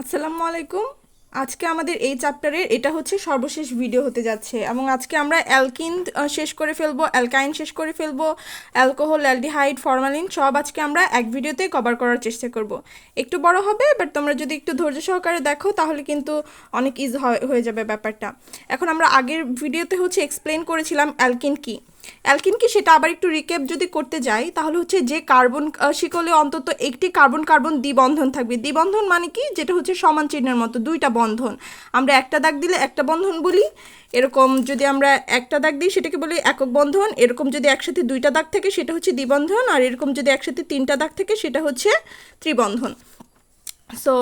আসসালামু আলাইকুম। আজকে আমাদের এই চ্যাপ্টারের এটা হচ্ছে সর্বশেষ ভিডিও হতে যাচ্ছে এবং আজকে আমরা অ্যালকিন শেষ করে ফেলব, অ্যালকাইন শেষ করে ফেলব, অ্যালকোহল, অ্যালডিহাইড, ফরমালিন সব আজকে আমরা এক ভিডিওতে কভার করার চেষ্টা করব। একটু বড় হবে বাট তোমরা যদি একটু ধৈর্য সহকারে দেখো, তাহলে কিন্তু অনেক ইজ হয়ে যাবে ব্যাপারটা। এখন আমরা আগের ভিডিওতে হচ্ছে এক্সপ্লেন করেছিলাম অ্যালকিন কি। অ্যালকিন কি সেটা আবার একটু রিকেপ যদি করতে যাই, তাহলে হচ্ছে যে কার্বন শিকলে অন্তত একটি কার্বন কার্বন দ্বিবন্ধন থাকবে। দ্বিবন্ধন মানে কি? যেটা হচ্ছে সমান চিহ্নের মতো, দুইটা বন্ধন। আমরা একটা দাগ দিলে একটা বন্ধন বলি, এরকম যদি আমরা একটা দাগ দিই সেটাকে বলি একক বন্ধন, এরকম যদি একসাথে দুইটা দাগ থাকে সেটা হচ্ছে দ্বিবন্ধন, আর এরকম যদি একসাথে তিনটা দাগ থাকে সেটা হচ্ছে ত্রিবন্ধন। সো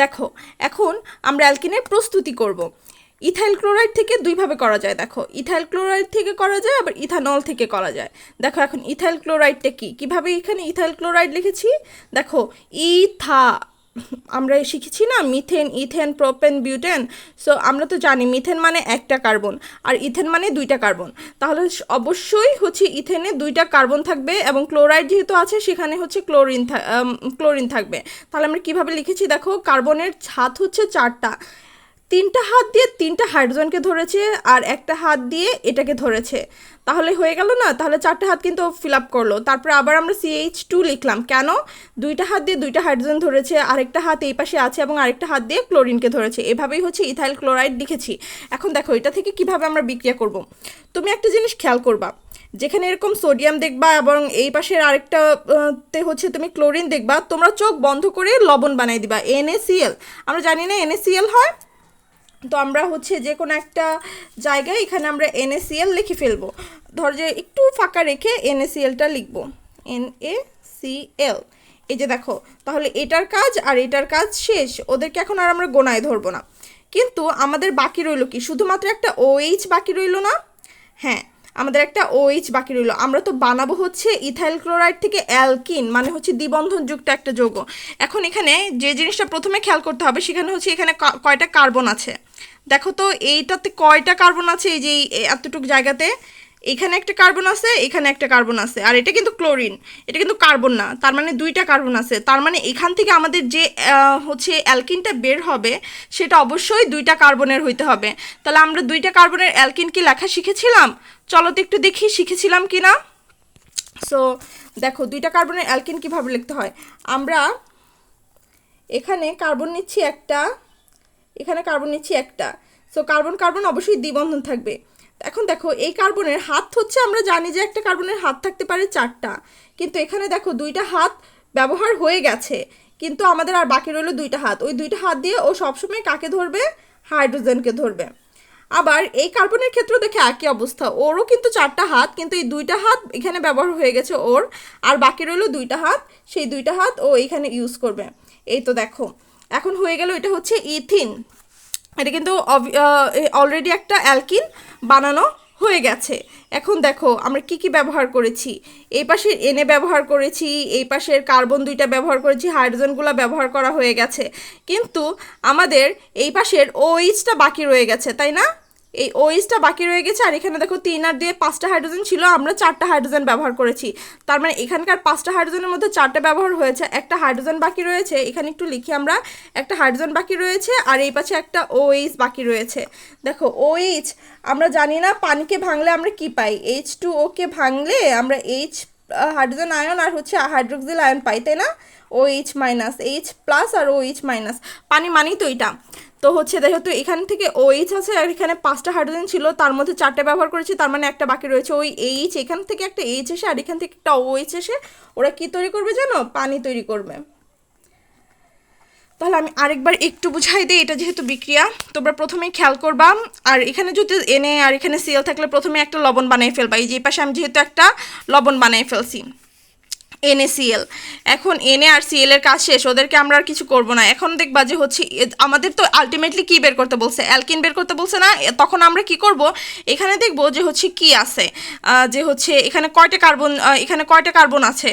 দেখো, এখন আমরা অ্যালকিনের প্রস্তুতি করব। ইথাইল ক্লোরাইড থেকে দুইভাবে করা যায়, দেখো। ইথাইল ক্লোরাইড থেকে করা যায়, আবার ইথানল থেকে করা যায়। দেখো এখন ইথাইল ক্লোরাইডটা কী? কীভাবে এখানে ইথাইল ক্লোরাইড লিখেছি? দেখো, ইথা, আমরা শিখেছি না, methane, ethane, propane, butane. So আমরা তো জানি মিথেন মানে একটা কার্বন, আর ইথেন মানে দুইটা কার্বন। তাহলে অবশ্যই হচ্ছে ইথেনে দুইটা কার্বন থাকবে এবং ক্লোরাইড যেহেতু আছে, সেখানে হচ্ছে ক্লোরিন ক্লোরিন থাকবে। তাহলে আমরা কীভাবে লিখেছি? দেখো, কার্বনের হাত হচ্ছে চারটা। তিনটা হাত দিয়ে তিনটা হাইড্রোজেনকে ধরেছে আর একটা হাত দিয়ে এটাকে ধরেছে। তাহলে হয়ে গেল না? তাহলে চারটা হাত কিন্তু ফিল আপ করল। তারপরে আবার আমরা সিএইচ টু লিখলাম। কেন? দুইটা হাত দিয়ে দুইটা হাইড্রোজেন ধরেছে, আরেকটা হাত এই পাশে আছে এবং আরেকটা হাত দিয়ে ক্লোরিনকে ধরেছে। এভাবেই হচ্ছে ইথাইল ক্লোরাইড লিখেছি। এখন দেখো, এটা থেকে কীভাবে আমরা বিক্রিয়া করব? তুমি একটা জিনিস খেয়াল করবা। যেখানে এরকম সোডিয়াম দেখবা এবং এই পাশের আরেকটা, তে হচ্ছে তুমি ক্লোরিন দেখবা, তোমরা চোখ বন্ধ করে লবণ বানাই দিবা। এনএসিএল আমরা জানি না এনএসিএল হয়? তো আমরা হচ্ছে যে কোনো একটা জায়গায় এখানে আমরা এনএসিএল লিখে ফেলব। ধর যে একটু ফাঁকা রেখে এনএসিএলটা লিখব। এন এ সি এল এই যে দেখো, তাহলে এটার কাজ আর এটার কাজ শেষ, ওদেরকে এখন আর আমরা গোনায় ধরবো না। কিন্তু আমাদের বাকি রইল কি? শুধুমাত্র একটা ওএইচ বাকি রইল না? হ্যাঁ আমাদের একটা OH বাকি রইল। আমরা তো বানাবো হচ্ছে ইথাইল ক্লোরাইড থেকে অ্যালকিন মানে হচ্ছে দ্বিবন্ধনযুক্ত একটা যৌগ। এখন এখানে যে জিনিসটা প্রথমে খেয়াল করতে হবে, সেখানে হচ্ছে এখানে কয়টা কার্বন আছে? দেখো তো, এইটাতে কয়টা কার্বন আছে? এই যে এতটুকু জায়গাতে। এখানে একটা কার্বন আছে, এখানে একটা কার্বন আছে। আর এটা কিন্তু ক্লোরিন। এটা কিন্তু কার্বন না। তার মানে দুইটা কার্বন আছে। তার মানে এখান থেকে আমাদের যে হচ্ছে অ্যালকিনটা বের হবে, সেটা অবশ্যই দুইটা কার্বনের হইতে হবে। তাহলে আমরা দুইটা কার্বনের অ্যালকিন কি লেখা শিখেছিলাম? চলো তো একটু দেখি শিখেছিলাম কি না সো দেখো, দুইটা কার্বনের অ্যালকিন কীভাবে লিখতে হয়? আমরা এখানে কার্বন নিচ্ছি একটা এখানে কার্বন নিচ্ছি একটা। সো কার্বন কার্বন অবশ্যই দ্বিবন্ধন থাকবে। এখন দেখো, এই কার্বনের হাত হচ্ছে, আমরা জানি যে একটা কার্বনের হাত থাকতে পারে চারটা। কিন্তু এখানে দেখো, দুইটা হাত ব্যবহার হয়ে গেছে। কিন্তু আমাদের আর বাকি রইল দুইটা হাত। ওই দুইটা হাত দিয়ে ও সবসময় কাকে ধরবে? হাইড্রোজেনকে ধরবে। আবার এই কার্বনের ক্ষেত্রে দেখে একই অবস্থা। ওরও কিন্তু চারটা হাত, কিন্তু এই দুইটা হাত এখানে ব্যবহার হয়ে গেছে ওর। আর বাকি রইল দুইটা হাত, সেই দুইটা হাত ও এখানে ইউজ করবে। এই তো দেখো। এখন হয়ে গেল এটা হচ্ছে ইথিন। এটা কিন্তু অলরেডি একটা অ্যালকিন বানানো হয়ে গেছে। এখন দেখো, আমরা কি কি ব্যবহার করেছি? এই পাশের এনে ব্যবহার করেছি, এই পাশের কার্বন দুইটা ব্যবহার করেছি হাইড্রোজেনগুলো ব্যবহার করা হয়ে গেছে। কিন্তু আমাদের এই পাশের ওইচটা বাকি রয়ে গেছে, তাই না? এই ওইচটা বাকি রয়ে গেছে, আর এখানে দেখো তিন আর দিয়ে পাঁচটা হাইড্রোজেন ছিল, আমরা চারটা হাইড্রোজেন ব্যবহার করেছি। তার মানে এখানকার পাঁচটা হাইড্রোজেনের মধ্যে চারটা ব্যবহার হয়েছে, একটা হাইড্রোজেন বাকি রয়েছে, এখানে একটু লিখি আমরা, একটা হাইড্রোজেন বাকি রয়েছে, আর এই পাশে একটা ওএইচ বাকি রয়েছে। দেখো ওএইচ আমরা জানি না পানিকে ভাঙলে আমরা কি পাই এইচ টু ওকে ভাঙলে আমরা এইচ হাইড্রোজেন আয়ন আর হচ্ছে হাইড্রোক্সিল আয়ন পাই, তাই না? O H minus H plus আর ও এইচ মাইনাস পানি মানেই তো এটা। তো হচ্ছে দেখো তো এখান থেকে ও এইচ আছে আর এখানে পাঁচটা হাইড্রোজেন ছিল, তার মধ্যে চারটে ব্যবহার করেছি, তার মানে একটা বাকি রয়েছে। ওই এইচ এখান থেকে একটা এইচ এসে আর এখান থেকে একটা ও এইচ এসে ওরা কি তৈরি করবে জানো? পানি তৈরি করবে। তাহলে আমি আরেকবার একটু বুঝাই দিই, এটা যেহেতু বিক্রিয়া, তোমরা প্রথমেই খেয়াল করবা। আর এখানে যদি এনে আর এখানে সিএল থাকলে প্রথমে একটা লবণ বানিয়ে ফেলবা। এই যে পাশে আমি যেহেতু একটা লবণ বানিয়ে ফেলছি। এনএসিএল। এখন এনএ আর সিএল এর কাজ শেষ, ওদেরকে আমরা আর কিছু করব না। এখন দেখবা যে হচ্ছে আমাদের তো আলটিমেটলি কি বের করতে বলছে? অ্যালকিন বের করতে বলছে না? তখন আমরা কি করব? এখানে দেখব যে হচ্ছে কি আছে। যে হচ্ছে এখানে কয়টা কার্বন এখানে কয়টা কার্বন আছে?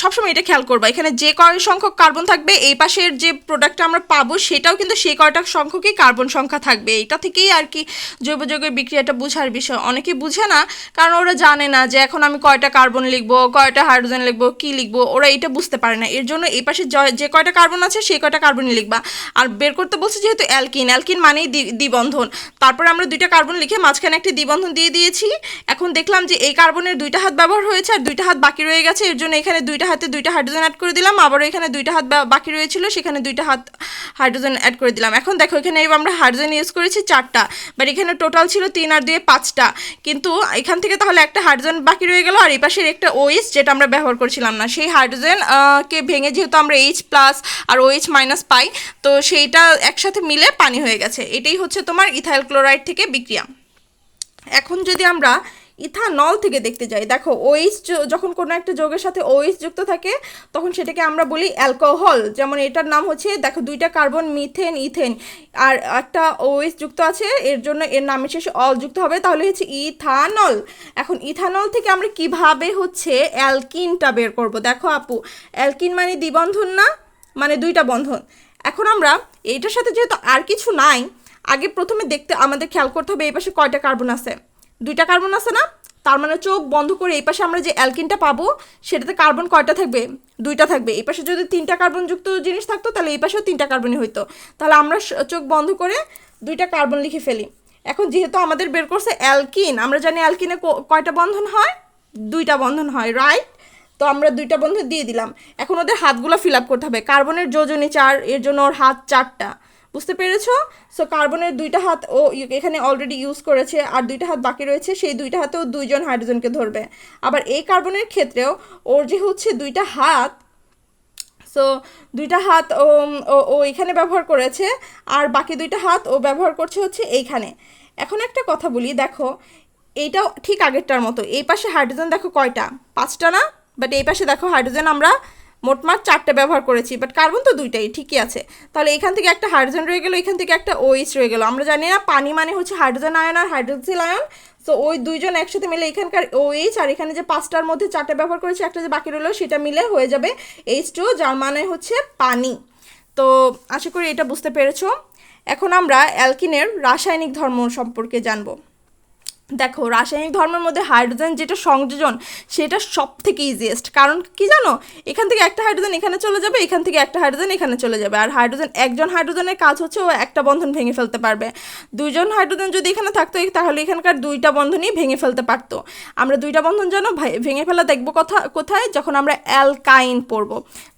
সবসময় এটা খেয়াল করবা, এখানে যে কয় সংখ্যক কার্বন থাকবে, এই পাশের যে প্রোডাক্টটা আমরা পাবো, সেটাও কিন্তু সেই কয়টা সংখ্যকই কার্বন সংখ্যা থাকবে। এটা থেকেই আর কি জৈব যৌগের বিক্রিয়াটা বোঝার বিষয়। অনেকে বুঝে না, কারণ ওরা জানে না যে এখন আমি কয়টা কার্বন লিখব, কয়টা হাইড্রোজেন লিখব কি লিখব? ওরা এটা বুঝতে পারে না। এর জন্য এই পাশে য- কয়টা কার্বন আছে, সেই কয়টা কার্বনই লিখবা। আর বের করতে বলছে যেহেতু অ্যালকিন। অ্যালকিন মানেই দ্বি- দ্বিবন্ধন। তারপরে আমরা দুইটা কার্বন লিখে মাঝখানে একটি দ্বিবন্ধন দিয়ে দিয়েছি। এখন দেখলাম যে এই কার্বনের দুইটা হাত ব্যবহার হয়েছে আর দুইটা হাত বাকি রয়ে গেছে। এর জন্য এখানে দুইটা হাতে দুইটা হাইড্রোজেন অ্যাড করে দিলাম। আবারও এখানে দুইটা হাত বাকি রয়েছিল, সেখানে দুইটা হাত হাইড্রোজেন অ্যাড করে দিলাম। এখন দেখো, এখানে আমরা হাইড্রোজেন ইউজ করেছি চারটা। বাট এখানে টোটাল ছিল তিন আর দুয়ে পাঁচটা। কিন্তু এখান থেকে তাহলে একটা হাইড্রোজেন বাকি রয়ে গেল। আর এই পাশের একটা ওএইচ যেটা আমরা ব্যবহার করছিলাম। না। সেই হাইড্রোজেন কে ভেঙে যেহেতু আমরা এইচ প্লাস আর ও এইচ মাইনাস পাই, তো সেইটা একসাথে মিলে পানি হয়ে গেছে। এটাই হচ্ছে তোমার ইথাইল ক্লোরাইড থেকে বিক্রিয়া। এখন যদি আমরা ইথানল থেকে দেখতে যাই। দেখো ওইচ যখন কোনো একটা যৌগের সাথে ওইচ যুক্ত থাকে, তখন সেটাকে আমরা বলি অ্যালকোহল যেমন এটার নাম হচ্ছে, দেখো, দুইটা কার্বন মিথেন ইথেন আর একটা ওইচ যুক্ত আছে, এর জন্য এর নামের শেষে অল যুক্ত হবে, তাহলে হচ্ছে ইথানল। এখন ইথানল থেকে আমরা কীভাবে হচ্ছে অ্যালকিনটা বের করব? দেখো আপু অ্যালকিন মানে দ্বিবন্ধন না? মানে দুইটা বন্ধন। এখন আমরা এইটার সাথে যেহেতু আর কিছু নাই, আগে প্রথমে দেখতে, আমাদের খেয়াল করতে হবে, এই পাশে কয়টা কার্বন আছে? দুইটা কার্বন আছে না, তার মানে চোখ বন্ধ করে এই পাশে আমরা যে অ্যালকিনটা পাবো, সেটাতে কার্বন কয়টা থাকবে? দুইটা থাকবে। এই পাশে যদি তিনটা কার্বন যুক্ত জিনিস থাকতো, তাহলে এই পাশেও তিনটা কার্বনই হইতো। তাহলে আমরা চোখ বন্ধ করে দুইটা কার্বন লিখে ফেলি। এখন যেহেতু আমাদের বের করছে অ্যালকিন আমরা জানি অ্যালকিনে কয়টা বন্ধন হয়? দুইটা বন্ধন হয় রাইট তো আমরা দুইটা বন্ধন দিয়ে দিলাম। এখন ওদের হাতগুলো ফিল আপ করতে হবে। কার্বনের যোজনী চার, এর জন্য ওর হাত চারটা। বুঝতে পেরেছ? সো কার্বনের দুইটা হাত ও এখানে অলরেডি ইউজ করেছে, আর দুইটা হাত বাকি রয়েছে, সেই দুইটা হাতেও দুইজন হাইড্রোজেনকে ধরবে। আবার এই কার্বনের ক্ষেত্রেও ওর যে হচ্ছে দুইটা হাত সো দুইটা হাত, ও, ও- এখানে ব্যবহার করেছে, আর বাকি দুইটা হাত ও ব্যবহার করছে হচ্ছে এইখানে। এখন একটা কথা বলি, দেখো এইটাও ঠিক আগেরটার মতো। এই পাশে হাইড্রোজেন দেখো কয়টা? পাঁচটা না? বাট এই পাশে দেখো হাইড্রোজেন আমরা মোটমাট চারটে ব্যবহার করেছি বাট কার্বন তো দুইটাই, ঠিকই আছে। তাহলে এখান থেকে একটা হাইড্রোজেন রয়ে গেলো, এখান থেকে একটা ওইচ রয়ে গেলো। আমরা জানি না পানি মানে হচ্ছে হাইড্রোজেন আয়ন আর হাইড্রোক্সিল আয়ন সো ওই দুইজন একসাথে মিলে এখানকার ওএইচ আর এখানে যে পাঁচটার মধ্যে চারটে ব্যবহার করেছি, একটা যে বাকি রইল, সেটা মিলে হয়ে যাবে এইচ টু যার মানে হচ্ছে পানি। তো আশা করি এটা বুঝতে পেরেছ। এখন আমরা অ্যালকিনের রাসায়নিক ধর্ম সম্পর্কে জানব। দেখো, রাসায়নিক ধর্মের মধ্যে হাইড্রোজেন যেটা সংযোজন, সেটা সব থেকে ইজিয়েস্ট কারণ কি জানো? এখান থেকে একটা হাইড্রোজেন এখানে চলে যাবে, এখান থেকে একটা হাইড্রোজেন এখানে চলে যাবে। আর হাইড্রোজেন একজন হাইড্রোজেনের কাজ হচ্ছে ও একটা বন্ধন ভেঙে ফেলতে পারবে। দুইজন হাইড্রোজেন যদি এখানে থাকতো তাহলে এখানকার দুইটা বন্ধনই ভেঙে ফেলতে পারতো। আমরা দুইটা বন্ধন যেন ভেঙে ফেলা দেখব কথা, কোথায়? যখন আমরা অ্যালকাইন পড়ব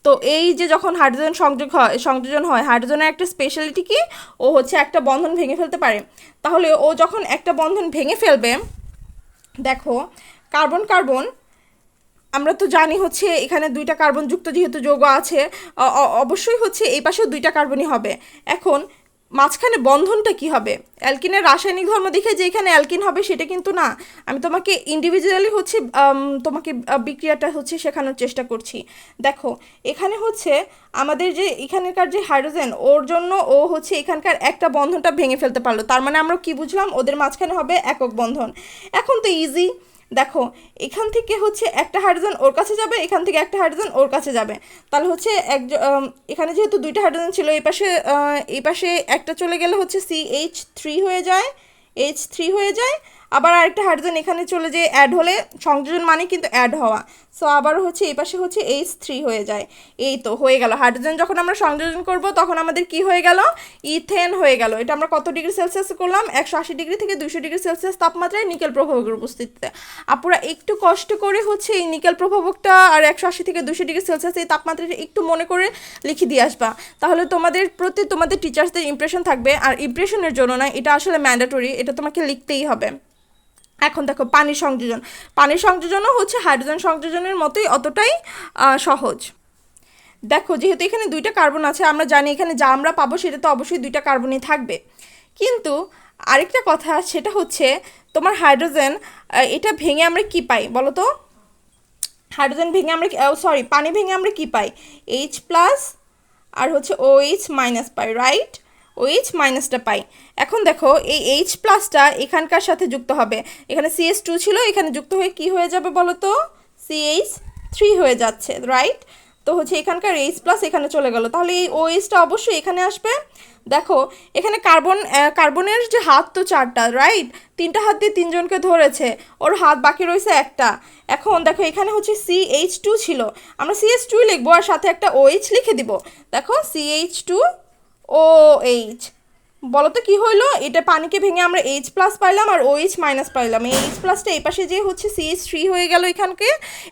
তো এই যে যখন হাইড্রোজেন সংযোগ হয়, সংযোজন হয় হাইড্রোজেনের একটা স্পেশালিটি কি? ও হচ্ছে একটা বন্ধন ভেঙে ফেলতে পারে। তাহলে ও যখন একটা বন্ধন ভেঙে ফেলবে। দেখো, কার্বন কার্বন। আমরা তো জানি হচ্ছে এখানে দুইটা কার্বন যুক্ত যেহেতু যৌগ আছে অবশ্যই হচ্ছে এই পাশেও দুইটা কার্বনই হবে। এখন মাঝখানে বন্ধনটা কি হবে? অ্যালকিনের রাসায়নিক ধর্ম দেখে যে এখানে অ্যালকিন হবে সেটা কিন্তু না। আমি তোমাকে ইন্ডিভিজুয়ালি হচ্ছে তোমাকে বিক্রিয়াটা হচ্ছে শেখানোর চেষ্টা করছি। দেখো, এখানে হচ্ছে আমাদের যে এখানকার যে হাইড্রোজেন, ওর জন্য ও হচ্ছে এখানকার একটা বন্ধনটা ভেঙে ফেলতে পারল। তার মানে আমরা কি বুঝলাম? ওদের মাঝখানে হবে একক বন্ধন। এখন তো ইজি দেখো, এখান থেকে হচ্ছে একটা হাইড্রোজেন ওর কাছে যাবে, এখান থেকে একটা হাইড্রোজেন ওর কাছে যাবে। তাহলে হচ্ছে এক এখানে যেহেতু দুইটা হাইড্রোজেন ছিল, এই পাশে এই পাশে একটা চলে গেলে হচ্ছে সি এইচ থ্রি হয়ে যায় এইচ থ্রি হয়ে যায়। আবার আরেকটা হাইড্রোজেন এখানে চলে যে অ্যাড হলে সংযোজন মানে কিন্তু অ্যাড হওয়া। সো আবার হচ্ছে এই পাশে হচ্ছে এইচ থ্রি হয়ে যায়। এই তো হয়ে গেল। হাইড্রোজেন যখন আমরা সংযোজন করব, তখন আমাদের কি হয়ে গেল? ইথেন হয়ে গেল। এটা আমরা কত ডিগ্রি সেলসিয়াস করলাম? একশো আশি ডিগ্রি থেকে দুশো ডিগ্রি সেলসিয়াস তাপমাত্রায় নিকেল প্রভাবকের উপস্থিতিতে। আপুরা, একটু কষ্ট করে হচ্ছে এই নিকেল প্রভাবকটা আর একশো আশি থেকে দুশো ডিগ্রি সেলসিয়াস এই তাপমাত্রাটা একটু মনে করে লিখে দিয়ে আসবা। তাহলে তোমাদের প্রতি তোমাদের টিচার্সদের ইমপ্রেশন থাকবে। আর ইমপ্রেশনের জন্য না, এটা আসলে ম্যান্ডেটরি এটা তোমাকে লিখতেই হবে। এখন দেখো পানির সংযোজন। পানির সংযোজনও হচ্ছে হাইড্রোজেন সংযোজনের মতোই অতটাই সহজ। দেখো যেহেতু এখানে দুইটা কার্বন আছে, আমরা জানি এখানে যা আমরা পাবো সেটা তো অবশ্যই দুইটা কার্বনই থাকবে। কিন্তু আরেকটা কথা, সেটা হচ্ছে তোমার হাইড্রোজেন এটা ভেঙে আমরা কি পাই বলো তো? হাইড্রোজেন ভেঙে আমরা সরি, পানি ভেঙে আমরা কি পাই? এইচ প্লাস আর হচ্ছে ও এইচ মাইনাস পাই রাইট ও এইচ মাইনাসটা পাই। এখন দেখো, এই এইচ প্লাসটা এখানকার সাথে যুক্ত হবে। এখানে সিএস টু ছিল, এখানে যুক্ত হয়ে কি হয়ে যাবে বলো তো? সিএইচ থ্রি হয়ে যাচ্ছে রাইট তো হচ্ছে এখানকার এইচ প্লাস এখানে চলে গেল। তাহলে এই ওএইচটা অবশ্যই এখানে আসবে। দেখো, এখানে কার্বন কার্বনের যে হাত তো চারটা রাইট তিনটা হাত দিয়ে তিনজনকে ধরেছে। ওর হাত বাকি রয়েছে একটা। এখন দেখো, এখানে হচ্ছে সি এইচ টু ছিল। আমরা সি এইচ টু লিখব আর সাথে একটা ও এইচ লিখে দিব। দেখো C H two O H বলো তো কী হইল? এটা পানিকে ভেঙে আমরা এইচ প্লাস পাইলাম আর ওএইচ মাইনাস পাইলাম। এই এইচ প্লাসটা এই পাশে যে হচ্ছে সিএইচ থ্রি হয়ে গেল এখানকে,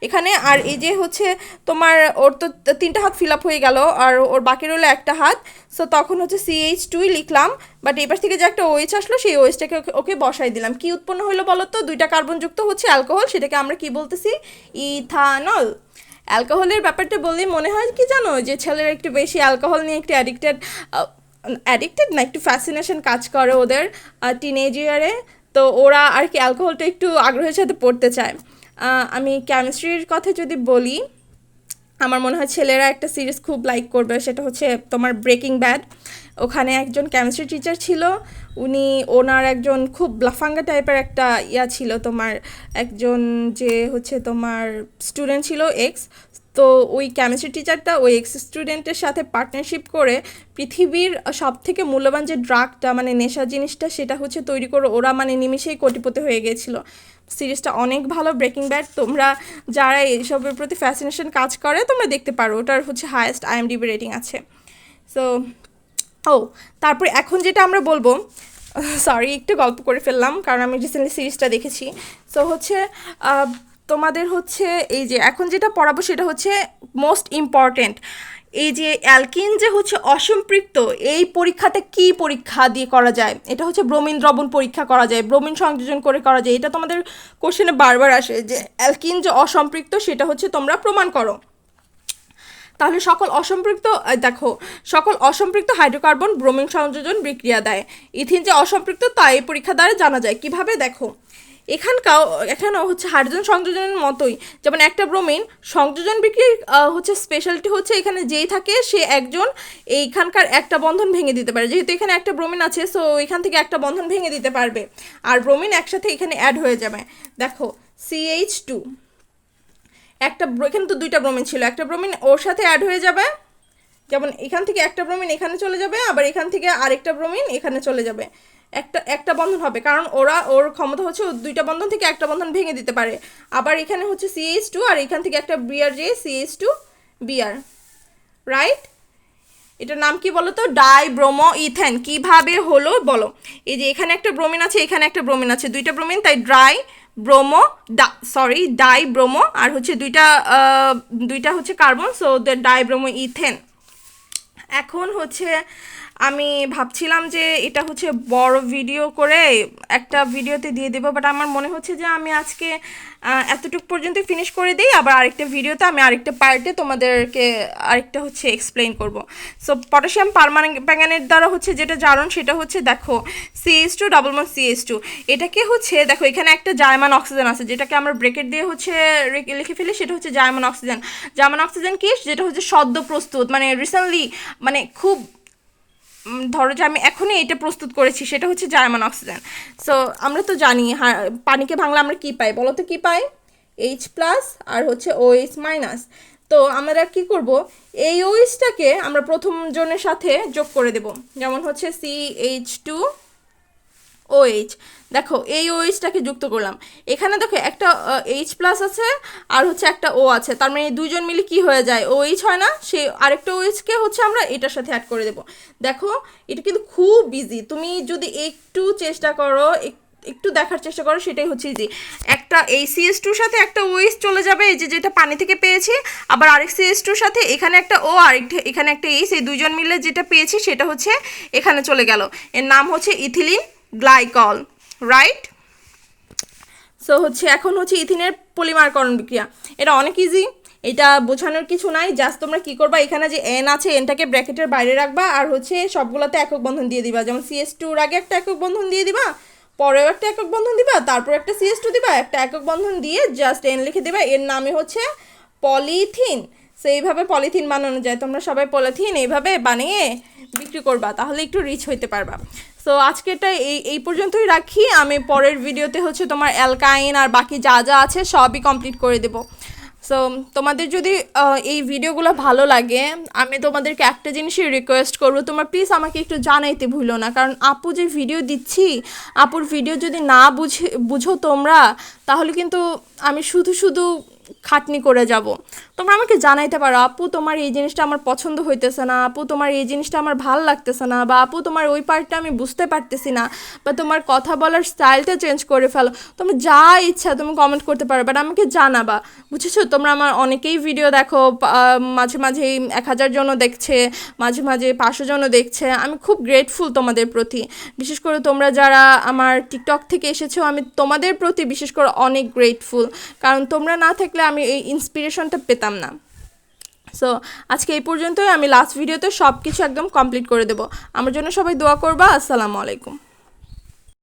এখানে আর এই যে হচ্ছে তোমার ওর তো তিনটা হাত ফিল আপ হয়ে গেল আর ওর বাকি রইল একটা হাত। সো তখন হচ্ছে সিএইচ টুই লিখলাম বাট এই পাশ থেকে যে একটা ওএইচ আসলো, সেই ওএইচটাকে ওকে ওকে বসাই দিলাম। কি উৎপন্ন হলো বলো তো দুইটা কার্বনযুক্ত হচ্ছে অ্যালকোহল সেটাকে আমরা কি বলতেছি? ইথানল অ্যালকোহলের ব্যাপারটা বললেই মনে হয় কি জানো? যে ছেলেরা একটু বেশি অ্যালকোহল নিয়ে একটু অ্যাডিক্টেড অ্যাডিক্টেড না, একটু ফ্যাসিনেশন কাজ করে ওদের টিনেজ ইয়ারে তো ওরা আর কি অ্যালকোহলটা একটু আগ্রহের সাথে পড়তে চায়। আমি কেমিস্ট্রির কথা যদি বলি আমার মনে হয় ছেলেরা একটা সিরিজ খুব লাইক করবে, সেটা হচ্ছে তোমার ব্রেকিং ব্যাড ওখানে একজন কেমিস্ট্রি টিচার ছিল, উনি ওনার একজন খুব লাফাঙ্গা টাইপের একটা ইয়া ছিল, তোমার একজন যে হচ্ছে তোমার স্টুডেন্ট ছিল এক্স তো ওই কেমিস্ট্রি টিচারটা ওই এক্স স্টুডেন্টের সাথে পার্টনারশিপ করে পৃথিবীর সব থেকে মূল্যবান যে ড্রাগটা মানে নেশা জিনিসটা, সেটা হচ্ছে তৈরি করে ওরা মানে নিমিশেই কোটিপতি হয়ে গিয়েছিল সিরিজটা অনেক ভালো ব্রেকিং ব্যাড তোমরা যারা এইসবের প্রতি ফ্যাসিনেশন কাজ করে, তোমরা দেখতে পারো, ওটার হচ্ছে হায়েস্ট আইএমডিবি রেটিং আছে। সো ও, তারপরে এখন যেটা আমরা বলব সরি একটু গল্প করে ফেললাম, কারণ আমি রিসেন্টলি সিরিজটা দেখেছি। সো হচ্ছে তোমাদের হচ্ছে এই যে এখন যেটা পড়াবো সেটা হচ্ছে মোস্ট ইম্পর্টেন্ট এই যে অ্যালকিন যে হচ্ছে অসম্পৃক্ত, এই পরীক্ষাটা কি পরীক্ষা দিয়ে করা যায়? এটা হচ্ছে ব্রোমিন দ্রবণ পরীক্ষা করা যায়, ব্রোমিন সংযোজন করে করা যায়, এটা তোমাদের কোশ্চেনে বারবার আসে যে অ্যালকিন যে অসম্পৃক্ত সেটা হচ্ছে তোমরা প্রমাণ করো। তাহলে সকল অসম্পৃক্ত দেখো, সকল অসম্পৃক্ত হাইড্রোকার্বন ব্রোমিন সংযোজন বিক্রিয়া দেয়। ইথিন যে অসম্পৃক্ত তা এই পরীক্ষা দ্বারা জানা যায়। কীভাবে? দেখো এখানকাও, এখানেও হচ্ছে হাইড্রোজেন সংযোজনের মতোই। যেমন একটা ব্রোমিন সংযোজন বিক্রিয়ার হচ্ছে স্পেশালিটি হচ্ছে এখানে যেই থাকে সে একজন এইখানকার একটা বন্ধন ভেঙে দিতে পারে। যেহেতু এখানে একটা ব্রোমিন আছে সো এখান থেকে একটা বন্ধন ভেঙে দিতে পারবে। আর ব্রোমিন একসাথে এখানে অ্যাড হয়ে যাবে। দেখো সিএইচ টু একটা এখানে তো দুইটা ব্রোমিন ছিল। একটা ব্রোমিন ওর সাথে অ্যাড হয়ে যাবে। যেমন এখান থেকে একটা ব্রোমিন এখানে চলে যাবে, আবার এখান থেকে আরেকটা ব্রোমিন এখানে চলে যাবে। একটা একটা বন্ধন হবে। কারণ ওরা, ওর ক্ষমতা হচ্ছে দুইটা বন্ধন থেকে একটা বন্ধন ভেঙে দিতে পারে। আবার এখানে হচ্ছে সিএইচ টু আর এখান থেকে একটা বিআর যে সিএইচ টু বিআর রাইট এটার নাম কি বলো তো? ডাই ব্রোমো ইথেন কীভাবে হলো? বলো। এই যে এখানে একটা ব্রোমিন আছে, এখানে একটা ব্রোমিন আছে। দুইটা ব্রোমিন, তাই ড্রাই ব্রোমো ডা সরি ডাই ব্রোমো আর হচ্ছে দুইটা দুইটা হচ্ছে carbon so the die bromo ethane এখন হচ্ছে আমি ভাবছিলাম যে এটা হচ্ছে বড় ভিডিও করে একটা ভিডিওতে দিয়ে দেবো বাট আমার মনে হচ্ছে যে আমি আজকে এতটুকু পর্যন্ত ফিনিশ করে দিই, আবার আরেকটা ভিডিওতে আমি আরেকটা পার্টে তোমাদেরকে আরেকটা হচ্ছে এক্সপ্লেন করব। সো পটাশিয়াম পারম্যাঙ্গানেট দ্বারা হচ্ছে যেটা জারণ, সেটা হচ্ছে দেখো CS two double one CS two এটাকে হচ্ছে, দেখো এখানে একটা জার্মান অক্সিজেন আছে, যেটাকে আমরা ব্রেকেট দিয়ে হচ্ছে লিখে ফেলি, সেটা হচ্ছে জার্মান অক্সিজেন জার্মান অক্সিজেন কি? যেটা হচ্ছে সদ্য প্রস্তুত মানে রিসেন্টলি মানে খুব ধরো যে আমি এখনই এটা প্রস্তুত করেছি, সেটা হচ্ছে জার্মান অক্সিজেন। সো আমরা তো জানি পানিকে ভাঙলে আমরা কী পাই? বলো তো কী পাই? এইচ প্লাস আর হচ্ছে ও এইচ মাইনাস তো আমরা কি করব? এই ওইচটাকে আমরা প্রথম জনের সাথে যোগ করে দেব। যেমন হচ্ছে সি এইচ টু ওএইচ দেখো, এই ওএইচটাকে যুক্ত করলাম। এখানে দেখো, একটা এইচ প্লাস আছে, আর হচ্ছে একটা ও আছে। তার মানে এই দুইজন মিলে কি হয়ে যায়? ও এইচ হয় না সে আরেকটা ওএইচকে হচ্ছে আমরা এটার সাথে অ্যাড করে দেব। দেখো, এটা কিন্তু খুব ইজি তুমি যদি একটু চেষ্টা করো, এক- একটু দেখার চেষ্টা করো, সেটাই হচ্ছে ইজি একটা এই সিএস টুর সাথে একটা ওএইচ চলে যাবে, এই যে যেটা পানি থেকে পেয়েছি, আবার আরেক সিএস টুর সাথে এখানে একটা ও আর এখানে একটা এইচ এই দুজন মিলে যেটা পেয়েছি, সেটা হচ্ছে এখানে চলে গেল। এর নাম হচ্ছে ইথিলিন গ্লাইকল। রাইট সো হচ্ছে এখন হচ্ছে ইথিনের পলিমারকরণ বিক্রিয়া। এটা অনেক ইজি এটা বোঝানোর কিছু নাই জাস্ট তোমরা কি করবা, এখানে যে এন আছে এনটাকে ব্র্যাকেটের বাইরে রাখবা, আর হচ্ছে সবগুলোতে একক বন্ধন দিয়ে দিবা। যেমন সিএস টুর আগে একটা একক বন্ধন দিয়ে দিবা, পরেও একটা একক বন্ধন দিবা, তারপর একটা সিএস টু দিবা, একটা একক বন্ধন দিয়ে জাস্ট এন লিখে দিবা। এর নামে হচ্ছে পলিথিন। সো এইভাবে পলিথিন বানানো যায়। তোমরা সবাই পলিথিন এইভাবে বানিয়ে বিক্রি করবা, তাহলে একটু রিচ হইতে পারবা। সো আজকেরটা এই এই পর্যন্তই রাখি। আমি পরের ভিডিওতে হচ্ছে তোমার অ্যালকাইন আর বাকি যা যা আছে সবই কমপ্লিট করে দেবো। সো তোমাদের যদি এই ভিডিওগুলো ভালো লাগে, আমি তোমাদেরকে একটা জিনিসই রিকোয়েস্ট করব। তোমরা প্লিজ আমাকে একটু জানাইতে ভুলো না, কারণ আপু যে ভিডিও দিচ্ছি, আপুর ভিডিও যদি না বুঝে, বুঝো তোমরা, তাহলে কিন্তু আমি শুধু শুধু খাটনি করে যাব। তোমরা আমাকে জানাইতে পারো, আপু, তোমার এই জিনিসটা আমার পছন্দ হইতেছে না, আপু, তোমার এই জিনিসটা আমার ভালো লাগতেছে না, বা আপু, তোমার ওই পার্টটা আমি বুঝতে পারতেছি না, বা তোমার কথা বলার স্টাইলটা চেঞ্জ করে ফেলো। তোমরা যা ইচ্ছা তুমি কমেন্ট করতে পারো বাট আমাকে জানাবা, বুঝেছ? তোমরা আমার অনেকেই ভিডিও দেখো মাঝে মাঝে এক হাজার জনও দেখছে, মাঝে মাঝে পাঁচশো জনও দেখছে, আমি খুব গ্রেটফুল তোমাদের প্রতি। বিশেষ করে তোমরা যারা আমার টিকটক থেকে এসেছ, আমি তোমাদের প্রতি বিশেষ করে অনেক গ্রেটফুল কারণ তোমরা না থাকলে আমি এই ইন্সপিরেশনটা পেতাম না। সো আজকে এই পর্যন্তই। আমি লাস্ট ভিডিওতে সব কিছু একদম কমপ্লিট করে দেবো। আমার জন্য সবাই দোয়া করবা। আসসালামু আলাইকুম।